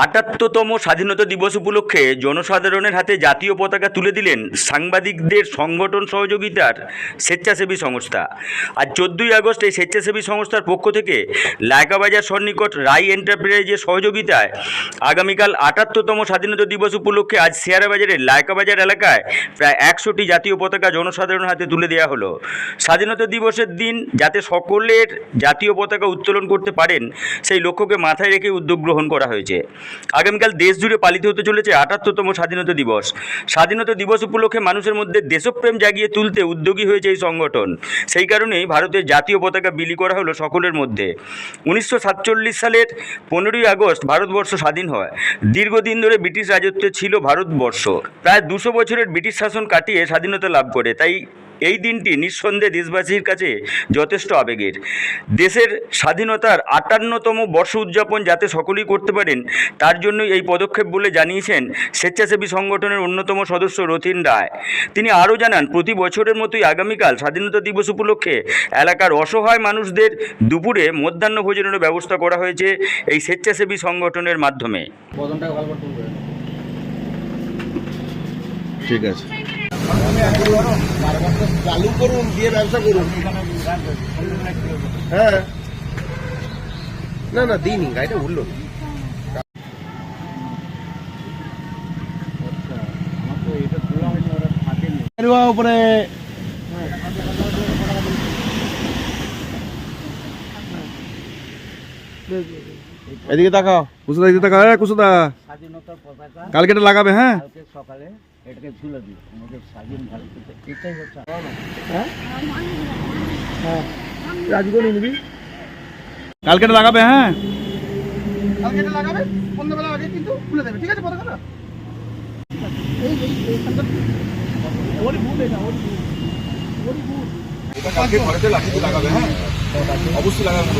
আটাত্তরতম স্বাধীনতা দিবস উপলক্ষে জনসাধারণের হাতে জাতীয় পতাকা তুলে দিলেন সাংবাদিকদের সংগঠন সহযোগিতার স্বেচ্ছাসেবী সংস্থা। আর চোদ্দোই আগস্ট এই স্বেচ্ছাসেবী সংস্থার পক্ষ থেকে লায়কাবাজার সন্নিকট রাই এন্টারপ্রাইজের সহযোগিতায় আগামীকাল আটাত্তরতম স্বাধীনতা দিবস উপলক্ষে আজ শেয়ারা বাজারের লায়কাবাজার এলাকায় প্রায় একশোটি জাতীয় পতাকা জনসাধারণের হাতে তুলে দেওয়া হলো। স্বাধীনতা দিবসের দিন যাতে সকলের জাতীয় পতাকা উত্তোলন করতে পারেন, সেই লক্ষ্যকে মাথায় রেখে উদ্যোগ গ্রহণ করা হয়েছে। আগামীকাল দেশ জুড়ে পালিত হতে চলেছে আটাত্তরতম স্বাধীনতা দিবস। স্বাধীনতা দিবস উপলক্ষে মানুষের মধ্যে দেশপ্রেম জাগিয়ে তুলতে উদ্যোগী হয়েছে এই সংগঠন। সেই কারণেই ভারতের জাতীয় পতাকা বিলি করা হলো সকলের মধ্যে। উনিশশো সাতচল্লিশ সালের পনেরোই আগস্ট ভারতবর্ষ স্বাধীন হয়। দীর্ঘদিন ধরে ব্রিটিশ রাজত্বে ছিল ভারতবর্ষ। প্রায় দুশো বছরের ব্রিটিশ শাসন কাটিয়ে স্বাধীনতা লাভ করে। তাই এই দিনটি নিঃসন্দেহে দেশবাসীর কাছে যথেষ্ট আবেগের। দেশের স্বাধীনতার আটান্নতম বর্ষ উদযাপন যাতে সকলেই করতে পারেন তার জন্যই এই পদক্ষেপ বলে জানিয়েছেন স্বেচ্ছাসেবী সংগঠনের অন্যতম সদস্য রথিন রায়। তিনি আরও জানান প্রতি বছরের মতোই আগামীকাল স্বাধীনতা দিবস উপলক্ষে এলাকার অসহায় মানুষদের দুপুরে মধ্যাহ্ন ভোজনের ব্যবস্থা করা হয়েছে এই স্বেচ্ছাসেবী সংগঠনের মাধ্যমে। ঠিক আছে। চালু করুন দিয়ে ব্যবসা করুন। হ্যাঁ। না না দিইনি গাড়িটা উঠল। উপরে। এদিকে তাকাও। কুসুদা এদিকে তাকাও। হ্যাঁ কুসুদা। কালকে এটা লাগাবে হ্যাঁ? সকালে। এটাকে তুলে দিই আমাদের স্বাধীন ভারত এটাই হচ্ছে রাজগণ নিবি। কালকে এটা লাগাবে হ্যাঁ? কালকে এটা লাগাবে সন্ধ্যাবেলা আগে কিন্তু খুলে দেবে ঠিক আছে পতাকাটা এই এই ওরই ভুল এটা ওরই ভুল ওরই ভুল কালকে ঘরেতে লাগাবে হ্যাঁ? অবশ্যই লাগাবে।